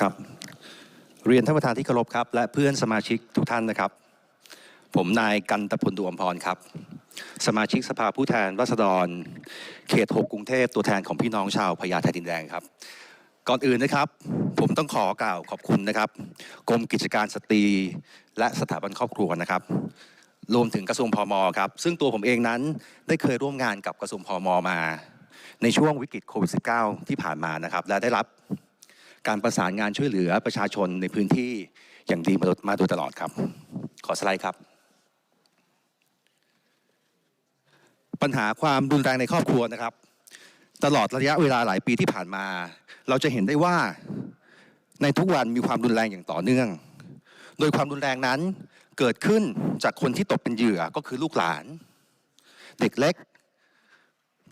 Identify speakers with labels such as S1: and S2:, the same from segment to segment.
S1: ครับ เรียนท่านประธานที่เคารพครับ และเพื่อนสมาชิกทุกท่านนะครับ ผมนายกันตพลดวงพรครับ สมาชิกสภาผู้แทนราษฎร เขต 6 กรุงเทพตัวแทนของพี่น้องชาวพญาไทดินแดงครับก่อนอื่นนะครับ ผมต้องขอกล่าวขอบคุณนะครับ กรมกิจการสตรี และสถาบันครอบครัวนะครับ รวมถึงกระทรวงพมครับ ซึ่งตัวผมเองนั้นได้เคยร่วมงานกับกระทรวงพมมา ในช่วงวิกฤตโควิด -19 ที่ผ่านมานะครับ และได้รับการประสานงานช่วยเหลือประชาชนในพื้นที่อย่างดีมาโดยตลอดครับ ขอสไลด์ครับ ปัญหาความรุนแรงในครอบครัวนะครับ ตลอดระยะเวลาหลายปีที่ผ่านมา เราจะเห็นได้ว่าในทุกวันมีความรุนแรงอย่างต่อเนื่อง โดยความรุนแรงนั้นเกิดขึ้นจากคนที่ตกเป็นเหยื่อก็คือลูกหลาน เด็กเล็ก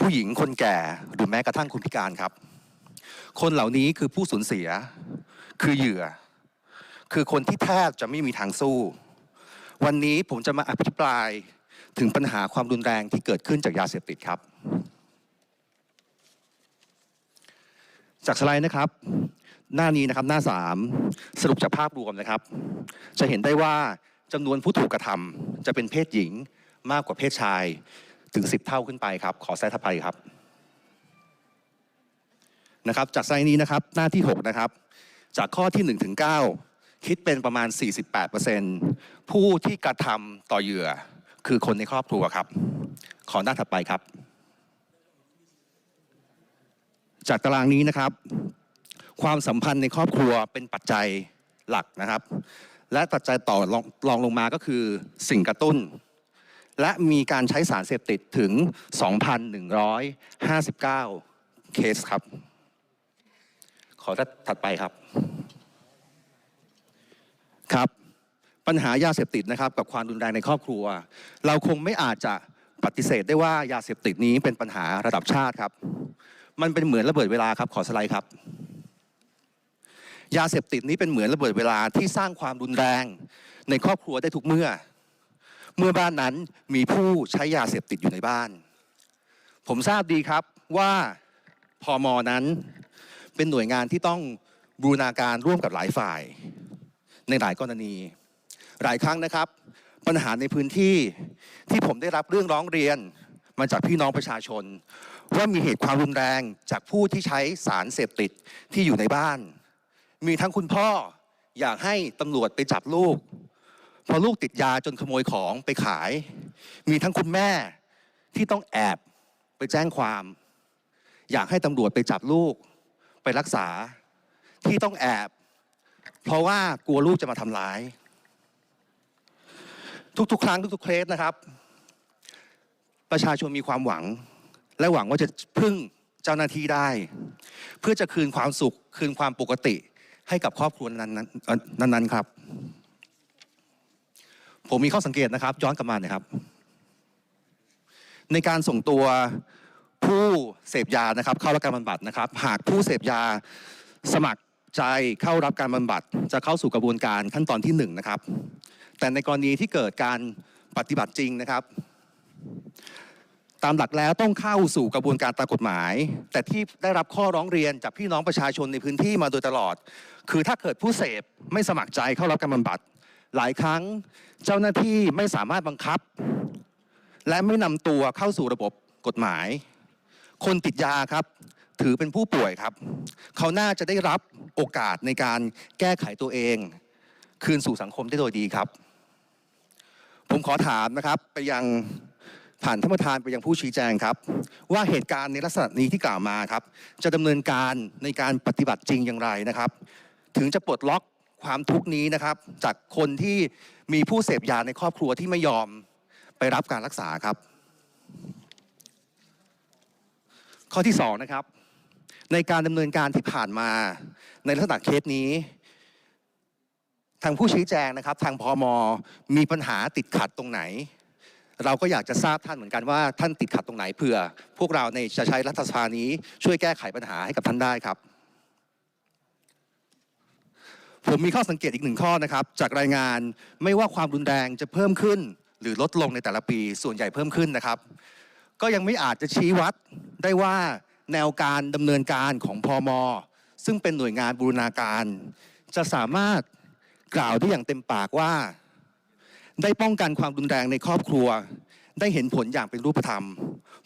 S1: ผู้หญิงคนแก่หรือแม้กระทั่งคนพิการครับ คนเหล่านี้คือผู้สูญเสีย คือเหยื่อ คือคนที่แทบจะไม่มีทางสู้ วันนี้ผมจะมาอภิปรายถึงปัญหาความรุนแรงที่เกิดขึ้นจากยาเสพติดครับ จากสไลด์นะครับ หน้านี้นะครับหน้า 3 สรุปจากภาพรวมนะครับ จะเห็นได้ว่าจำนวนผู้ถูกกระทำจะเป็นเพศหญิงมากกว่าเพศชาย ถึง 10 เท่าขึ้นไปครับ ขอแซทภัยครับนะครับ จากไซน์นี้นะครับหน้าที่ 6 นะครับ จากข้อที่ 1 ถึง 9 คิดเป็นประมาณ 48%ผู้ที่กระทำต่อเหยื่อคือคนในครอบครัวครับ ขอหน้าถัดไปครับ จากตารางนี้นะครับ ความสัมพันธ์ในครอบครัวเป็นปัจจัยหลักนะครับ และปัจจัยต่อรองรองลงมาก็คือสิ่งกระตุ้น และมีการใช้สารเสพติดถึง 2,159 เคสครับ ขอถัดไปครับ ครับ ปัญหายาเสพติดนะครับ กับความรุนแรงในครอบครัว เราคงไม่อาจจะปฏิเสธได้ว่ายาเสพติดนี้เป็นปัญหาระดับชาติครับ มันเป็นเหมือนระเบิดเวลาครับ ขอสไลด์ครับ ยาเสพติดนี้เป็นเหมือนระเบิดเวลาที่สร้างความรุนแรงในครอบครัวได้ทุกเมื่อ เมื่อบ้านนั้นมีผู้ใช้ยาเสพติดอยู่ในบ้าน ผมทราบดีครับว่าพอมอนั้นเป็นหน่วยงานที่ต้องบูรณาการร่วมกับหลายฝ่าย ในหลายกรณี หลายครั้งนะครับ ปัญหาในพื้นที่ที่ผมได้รับเรื่องร้องเรียนมาจากพี่น้องประชาชน ว่ามีเหตุความรุนแรงจากผู้ที่ใช้สารเสพติดที่อยู่ในบ้าน มีทั้งคุณพ่ออยากให้ตำรวจไปจับลูก พอลูกติดยาจนขโมยของไปขาย มีทั้งคุณแม่ที่ต้องแอบไปแจ้งความ อยากให้ตำรวจไปจับลูกไปรักษาที่ต้องแอบ เพราะว่ากลัวลูกจะมาทำร้าย ทุกๆ ครั้งทุกๆเคสนะครับ ประชาชนมีความหวัง และหวังว่าจะพึ่งเจ้าหน้าที่ได้ เพื่อจะคืนความสุขคืนความปกติให้กับครอบครัวนั้นๆนั้นๆครับ ผมมีข้อสังเกตนะครับ ย้อนกลับมาหน่อยครับ ในการส่งตัวผู้เสพยานะครับ เข้ารับการบำบัดนะครับ หากผู้เสพยาสมัครใจเข้ารับการบำบัด จะเข้าสู่กระบวนการขั้นตอนที่หนึ่งนะครับ แต่ในกรณีที่เกิดการปฏิบัติจริงนะครับ ตามหลักแล้วต้องเข้าสู่กระบวนการตามกฎหมาย แต่ที่ได้รับข้อร้องเรียนจากพี่น้องประชาชนในพื้นที่มาโดยตลอด คือถ้าเกิดผู้เสพไม่สมัครใจเข้ารับการบำบัด หลายครั้งเจ้าหน้าที่ไม่สามารถบังคับ และไม่นำตัวเข้าสู่ระบบกฎหมาย คนติดยาครับ ถือเป็นผู้ป่วยครับ เขาน่าจะได้รับโอกาสในการแก้ไขตัวเอง คืนสู่สังคมได้โดยดีครับ ผมขอถามนะครับไปยังผ่านท่านประธานไปยังผู้ชี้แจงครับ ว่าเหตุการณ์ในลักษณะนี้ที่กล่าวมาครับ จะดำเนินการในการปฏิบัติจริงอย่างไรนะครับ ถึงจะปลดล็อก ความทุกข์นี้นะครับ จากคนที่มีผู้เสพยาในครอบครัวที่ไม่ยอมไปรับการรักษาครับ ข้อที่สองนะครับ ในการดำเนินการที่ผ่านมาในลักษณะเคสนี้ ทางผู้ชี้แจงนะครับ ทางพอมมีปัญหาติดขัดตรงไหน เราก็อยากจะทราบท่านเหมือนกันว่าท่านติดขัดตรงไหนเผื่อ พวกเราในจะใช้รัฐสภานี้ช่วยแก้ไขปัญหาให้กับท่านได้ครับ ผมมีข้อสังเกตอีกหนึ่งข้อนะครับ จากรายงานไม่ว่าความรุนแรงจะเพิ่มขึ้น หรือลดลงในแต่ละปีส่วนใหญ่เพิ่มขึ้นนะครับ ก็ยังไม่อาจจะชี้วัดได้ว่าแนวการดำเนินการของพอมซึ่งเป็นหน่วยงานบูรณาการ จะสามารถกล่าวได้อย่างเต็มปากว่า ได้ป้องกันความรุนแรงในครอบครัว ได้เห็นผลอย่างเป็นรูปธรรม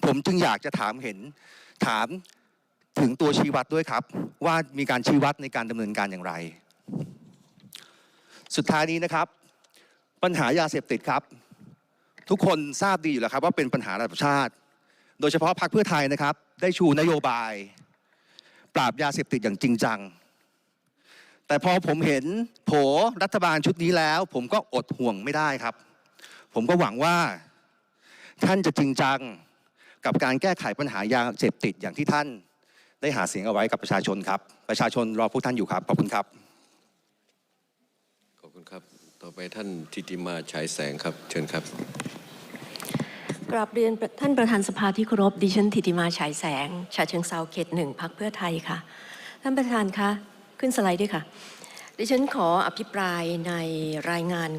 S1: ผมจึงอยากจะถามเห็นถามถึงตัวชี้วัดด้วยครับ ว่ามีการชี้วัดในการดำเนินการอย่างไร สุดท้ายนี้นะครับ ปัญหายาเสพติดครับ ทุกคนทราบดีอยู่แล้วครับ ว่าเป็นปัญหาระดับชาติ โดยเฉพาะพรรคเพื่อไทยนะครับ ได้ชูนโยบาย ปราบยาเสพติดอย่างจริงจัง แต่พอผมเห็นโผรัฐบาลชุดนี้แล้ว ผมก็อดห่วงไม่ได้ครับ ผมก็หวังว่า ท่านจะจริงจังกับการแก้ไขปัญหายาเสพติดอย่างที่ท่าน ได้หาเสียงเอาไว้กับประชาชนครับ ประชาชนรอพวกท่านอยู่ครับ ขอบคุณครับ
S2: ครับ ต่อไปท่านทิติมาฉายแสงครับ เชิญครับ
S3: กราบเรียนท่านประธานสภาที่เคารพดิฉันทิติมาฉายแสงฉะเชิงเซาเขตหนึ่งพักเพื่อไทยค่ะ ท่านประธานคะขึ้นสไลด์ด้วยค่ะ ดิฉันขออภิปรายในรายงาน